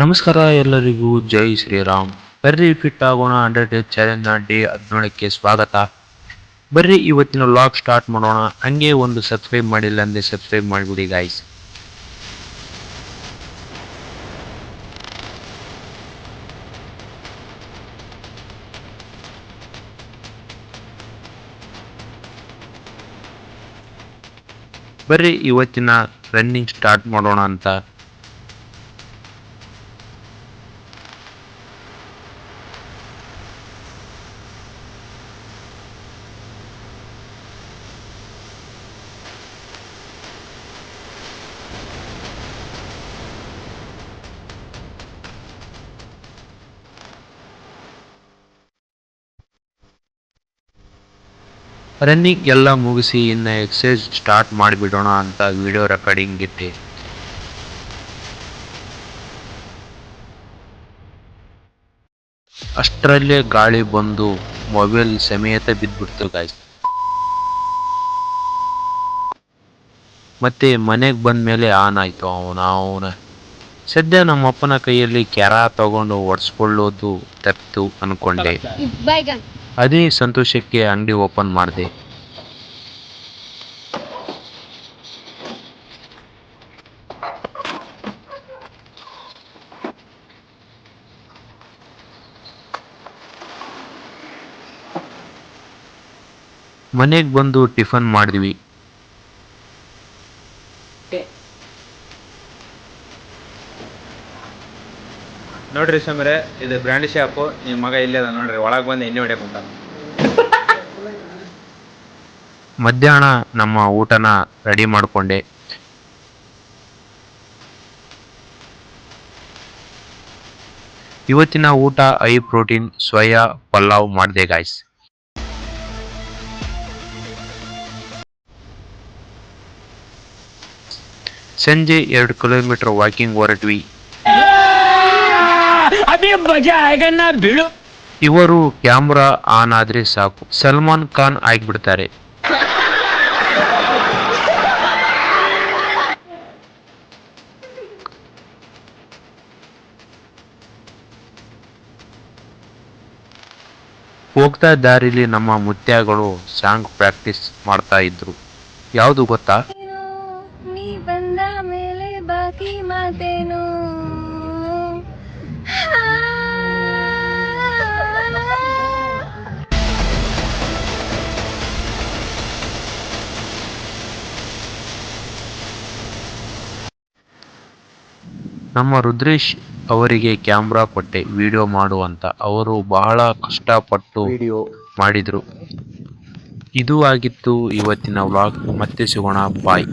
ನಮಸ್ಕಾರ ಎಲ್ಲರಿಗೂ ಜೈ ಶ್ರೀರಾಮ್. ಬರ್ರಿ ಫಿಟ್ ಆಗೋಣ ಅಂಡರ್ ಡೇ ಚಾಲೆಂಜ್ನ ಡೇ ಹದಿನೇಳಕ್ಕೆ ಸ್ವಾಗತ. ಬರ್ರಿ ಇವತ್ತಿನ ಲಾಗ್ ಸ್ಟಾರ್ಟ್ ಮಾಡೋಣ. ಹಂಗೆ ಒಂದು ಸಬ್ಸ್ಕ್ರೈಬ್ ಮಾಡಿಲ್ಲ ಅಂದ್ರೆ ಸಬ್ಸ್ಕ್ರೈಬ್ ಮಾಡಿಬಿಡಿ ಗಾಯ್ಸ್ ಬರ್ರಿ ಇವತ್ತಿನ ರನ್ನಿಂಗ್ ಸ್ಟಾರ್ಟ್ ಮಾಡೋಣ ಅಂತ. ರನ್ನಿಂಗ್ ಎಲ್ಲ ಮುಗಿಸಿ ಇನ್ನು ಎಕ್ಸಸೈಸ್ ಸ್ಟಾರ್ಟ್ ಮಾಡಿಬಿಡೋಣ ಅಂತ ವಿಡಿಯೋ ರೆಕಾರ್ಡಿಂಗ್ ಇಟ್ಟೆ. ಅಷ್ಟರಲ್ಲೇ ಗಾಳಿ ಬಂದು ಮೊಬೈಲ್ ಸಮೇತ ಬಿದ್ದುಬಿಡ್ತು ಗಾಯ್ಸ್ ಮತ್ತೆ ಮನೆಗೆ ಬಂದ ಮೇಲೆ ಆನ್ ಆಯ್ತು, ಅವನ ಅವನ. ಸದ್ಯ ನಮ್ಮಪ್ಪನ ಕೈಯಲ್ಲಿ ಕೆರ ತಗೊಂಡು ಒಡ್ಸ್ಕೊಳ್ಳೋದು ತಪ್ಪಿತು ಅನ್ಕೊಂಡೆ. ಅದೇ ಸಂತೋಷಕ್ಕೆ ಅಂಗಡಿ ಓಪನ್ ಮಾಡಿದೆ. ಮನೆಗೆ ಬಂದು ಟಿಫನ್ ಮಾಡಿದ್ವಿ. ನೋಡ್ರಿ ಸಮರೆ ಇದು ಬ್ರ್ಯಾಂಡ್ ಶಾಪು ನಿಮ್ಮ ಮಗ ಇಲ್ಲೇ ಅದ ನೋಡ್ರಿ, ಒಳಗೆ ಬಂದು ಎಣ್ಣೆ ಹೊಡ್ಯಕ್ ಉಂಟ ಮಧ್ಯಾಹ್ನ ನಮ್ಮ ಊಟನ ರೆಡಿ ಮಾಡಿಕೊಂಡೆ. ಇವತ್ತಿನ ಊಟ ಐ ಪ್ರೋಟೀನ್ ಸೋಯಾ, ಪಲಾವ್ ಮಾಡಿದೆ ಗಾಯ್ಸ್ ಸಂಜೆ ಎರಡು ಕಿಲೋಮೀಟರ್ ವಾಕಿಂಗ್ ಹೊರಟ್ವಿ. ಇವರು ಕ್ಯಾಮ್ರಾ ಆನ್ ಆದ್ರೆ ಸಾಕು. ಸಲ್ಮಾನ್ ಖಾನ್ ಆಗ್ಬಿಡ್ತಾರೆ. ಹೋಗ್ತಾ ದಾರಿಲಿ ನಮ್ಮ ಮುತ್ಯಗಳು ಸಾಂಗ್ ಪ್ರಾಕ್ಟೀಸ್ ಮಾಡ್ತಾ ಇದ್ರು. ಯಾವುದು ಗೊತ್ತಾ? ನೀ ಬಂದ ಮೇಲೆ ಬಾಕಿ ಮಾತೇನು? ನಮ್ಮ ರುದ್ರೇಶ್ ಅವರಿಗೆ ಕ್ಯಾಮ್ರಾ ಕೊಟ್ಟೆ ವಿಡಿಯೋ ಮಾಡು ಅಂತ. ಅವರು ಬಹಳ ಕಷ್ಟಪಟ್ಟು ವಿಡಿಯೋ. ಮಾಡಿದ್ರು. ಇದು ಆಗಿತ್ತು ಇವತ್ತಿನ ವ್ಲಾಗ್. ಮತ್ತೆ ಸಿಗೋಣ. ಬಾಯ್.